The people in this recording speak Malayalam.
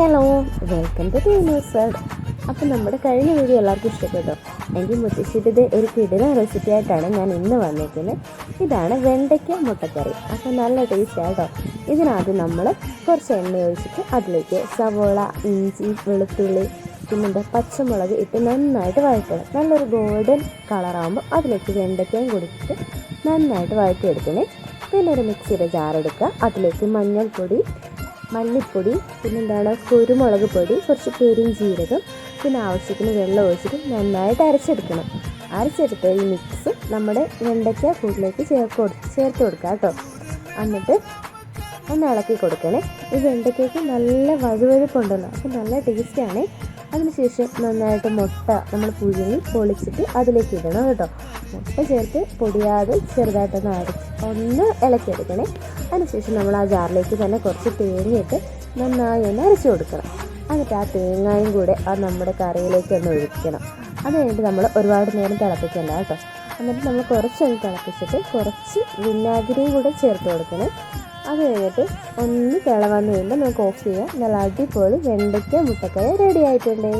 ഹലോ വെൽക്കം ടു ടീനേഴ്സ് അപ്പം നമ്മുടെ കഴിഞ്ഞ വീഡിയോ എല്ലാവർക്കും ഇഷ്ടപ്പെട്ടോ? എനിക്ക് മുത്തശ്ശിയുടെ ഒരു കിടില റെസിപ്പി ആയിട്ടാണ് ഞാൻ ഇന്ന് വന്നിരിക്കുന്നത്. ഇതാണ് വെണ്ടയ്ക്ക മുട്ടക്കറി. അപ്പം നല്ല ടേസ്റ്റ് ആട്ടോ ഇതിനാദ്യം നമ്മൾ കുറച്ച് എണ്ണ ഒഴിച്ചിട്ട് അതിലേക്ക് സവോള ഇഞ്ചി വെളുത്തുള്ളി പിന്നെന്താ പച്ചമുളക് ഇട്ട് നന്നായിട്ട് വഴറ്റണം. നല്ലൊരു ഗോൾഡൻ കളറാകുമ്പോൾ അതിലേക്ക് വെണ്ടയ്ക്കയും കൊടുത്തിട്ട് നന്നായിട്ട് വഴറ്റിയെടുക്കണേ. പിന്നെ ഒരു മിക്സിയുടെ ജാർ എടുക്കുക അതിലേക്ക് മഞ്ഞൾപ്പൊടി മല്ലിപ്പൊടി പിന്നെന്താണ് കുരുമുളക് പൊടി കുറച്ച് പെരുംജീരകം പിന്നെ ആവശ്യത്തിന് വെള്ളം ഒഴിച്ചിട്ട് നന്നായിട്ട് അരച്ചെടുക്കണം. അരച്ചെടുത്ത ഈ മിക്സ് നമ്മുടെ വെണ്ടയ്ക്ക കൂട്ടിലേക്ക് ചേർത്ത് ചേർത്ത് കൊടുക്കുക കേട്ടോ. എന്നിട്ട് ഒന്ന് ഇളക്കി കൊടുക്കണേ. ഈ വെണ്ടയ്ക്കയ്ക്ക് നല്ല വഴുവഴുപ്പുണ്ടല്ലോ അപ്പോൾ നല്ല ടേസ്റ്റാണ് അതിനുശേഷം നന്നായിട്ട് മുട്ട നമ്മൾ പുഴുങ്ങി പൊളിച്ചിട്ട് അതിലേക്ക് ഇടണം കേട്ടോ. മുട്ട ചേർത്ത് പൊടിയാതെ ചെറുതായിട്ടൊന്ന് അരച്ച് ഒന്ന് ഇളക്കിയെടുക്കണേ. അതിനുശേഷം നമ്മൾ ആ ജാറിലേക്ക് തന്നെ കുറച്ച് തേങ്ങയിട്ട് നന്നായി ഒന്ന് അരച്ചു കൊടുക്കണം. എന്നിട്ട് ആ തേങ്ങയും കൂടെ ആ നമ്മുടെ കറിയിലേക്ക് ഒന്ന് ഒഴിക്കണം. അത് കഴിഞ്ഞിട്ട് നമ്മൾ ഒരുപാട് നേരം തിളപ്പിക്കണ്ട കേട്ടോ. എന്നിട്ട് നമ്മൾ കുറച്ചൊന്ന് തിളപ്പിച്ചിട്ട് കുറച്ച് വിനാഗിരിയും കൂടെ ചേർത്ത് കൊടുക്കണം. അത് കഴിഞ്ഞിട്ട് ഒന്ന് തിള വന്ന് കഴിയുമ്പോൾ നമുക്ക് ഓഫ് ചെയ്യാം. നല്ല അടിപൊളി വെണ്ടയ്ക്ക മുട്ടക്കറി റെഡി ആയിട്ടുണ്ട്.